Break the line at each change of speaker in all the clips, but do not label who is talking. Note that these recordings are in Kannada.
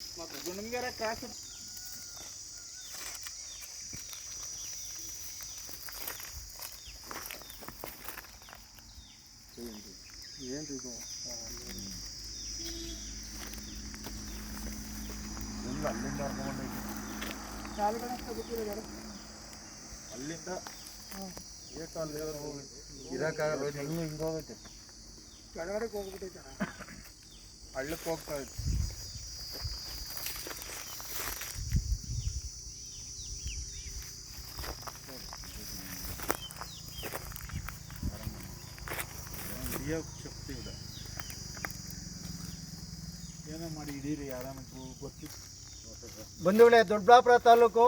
ಗುಣಂಗೆರೆ ಕ್ರಾಸ್ ಏನ್ರಿ ಇದು
ಎಲ್ಲ ಅಲ್ಲಿಂದ ಹರ್ಕೊಂಡೋಗಿ
ಕಾಲುಗಳ ತೆಗಿತೀರ
ಅಲ್ಲಿಂದ ಏಕಲ್ಲಿ ಹೋಗಿ ಇರಕ್ಕಾಗಲ್ಲ ಹಿಂಗೆ ಹಿಂಗೆ ಹೋಗೈತೆ
ಕೆಳಗಡೆ ಹೋಗ್ಬಿಟ್ಟೈತೆ
ಹಳ್ಳಕ್ಕೆ ಹೋಗ್ತಾ ಇತ್ತು ಹಿಡಿಯೋ ಶಕ್ತಿ ಇದೆ.
ಏನೋ ಮಾಡಿ ಹಿಡೀರಿ ಯಾರನ್ನ ಗೊತ್ತಿತ್ತು
ಬಂಧುಗಳೇ ದೊಡ್ಡಬಳ್ಳಾಪುರ ತಾಲೂಕು.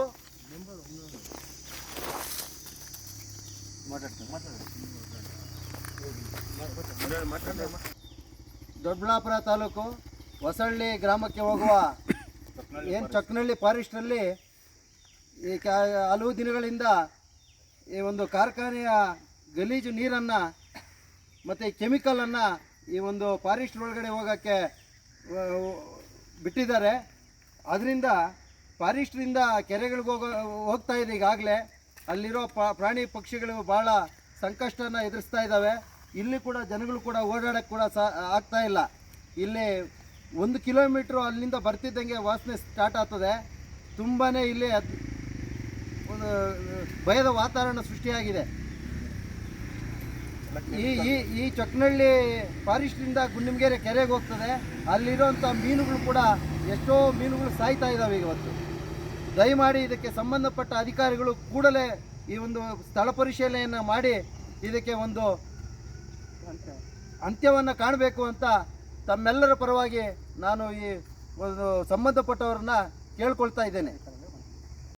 ದೊಡ್ಡಬಳ್ಳಾಪುರ ತಾಲೂಕು ಹೊಸಳ್ಳಿ ಗ್ರಾಮಕ್ಕೆ ಹೋಗುವ ಏನು ಚಕ್ನಳ್ಳಿ ಫಾರೆಸ್ಟಲ್ಲಿ ಈ ಕ ಹಲವು ದಿನಗಳಿಂದ ಈ ಒಂದು ಕಾರ್ಖಾನೆಯ ಗಲೀಜು ನೀರನ್ನು ಮತ್ತು ಕೆಮಿಕಲನ್ನು ಈ ಒಂದು ಫಾರೆಸ್ಟ್ ಒಳಗಡೆ ಹೋಗೋಕ್ಕೆ ಬಿಟ್ಟಿದ್ದಾರೆ. ಅದರಿಂದ ಫಾರೆಸ್ಟ್ರಿಂದ ಕೆರೆಗಳಿಗೆ ಹೋಗೋ, ಹೋಗ್ತಾ ಇದೆ ಈಗಾಗಲೇ. ಅಲ್ಲಿರೋ ಪ್ರಾಣಿ ಪಕ್ಷಿಗಳು ಭಾಳ ಸಂಕಷ್ಟನ ಎದುರಿಸ್ತಾ ಇದ್ದಾವೆ. ಇಲ್ಲಿ ಕೂಡ ಜನಗಳು ಕೂಡ ಓಡಾಡಕ್ಕೆ ಕೂಡ ಸಾ, ಆಗ್ತಾ ಇಲ್ಲ. ಇಲ್ಲಿ ಒಂದು ಕಿಲೋಮೀಟ್ರು ಅಲ್ಲಿಂದ ಬರ್ತಿದ್ದಂಗೆ ವಾಸನೆ ಸ್ಟಾರ್ಟ್ ಆಗ್ತದೆ. ತುಂಬಾ ಇಲ್ಲಿ ಒಂದು ಭಯದ ವಾತಾವರಣ ಸೃಷ್ಟಿಯಾಗಿದೆ. ಈ ಈ ಈ ಚೊಕ್ನಳ್ಳಿ ಫಾರೆಸ್ಟ್ನಿಂದ ಗುಂಡಿಮಗೆರೆ ಕೆರೆಗೆ ಹೋಗ್ತದೆ. ಅಲ್ಲಿರುವಂಥ ಮೀನುಗಳು ಕೂಡ ಎಷ್ಟೋ ಮೀನುಗಳು ಸಾಯ್ತಾ ಇದ್ದಾವೆ ಇವತ್ತು. ದಯಮಾಡಿ ಇದಕ್ಕೆ ಸಂಬಂಧಪಟ್ಟ ಅಧಿಕಾರಿಗಳು ಕೂಡಲೇ ಈ ಒಂದು ಸ್ಥಳ ಪರಿಶೀಲನೆಯನ್ನು ಮಾಡಿ ಇದಕ್ಕೆ ಒಂದು ಅಂತ್ಯವನ್ನು ಕಾಣಬೇಕು ಅಂತ ತಮ್ಮೆಲ್ಲರ ಪರವಾಗಿ ನಾನು ಈ ಒಂದು ಸಂಬಂಧಪಟ್ಟವರನ್ನ ಕೇಳ್ಕೊಳ್ತಾ ಇದ್ದೇನೆ.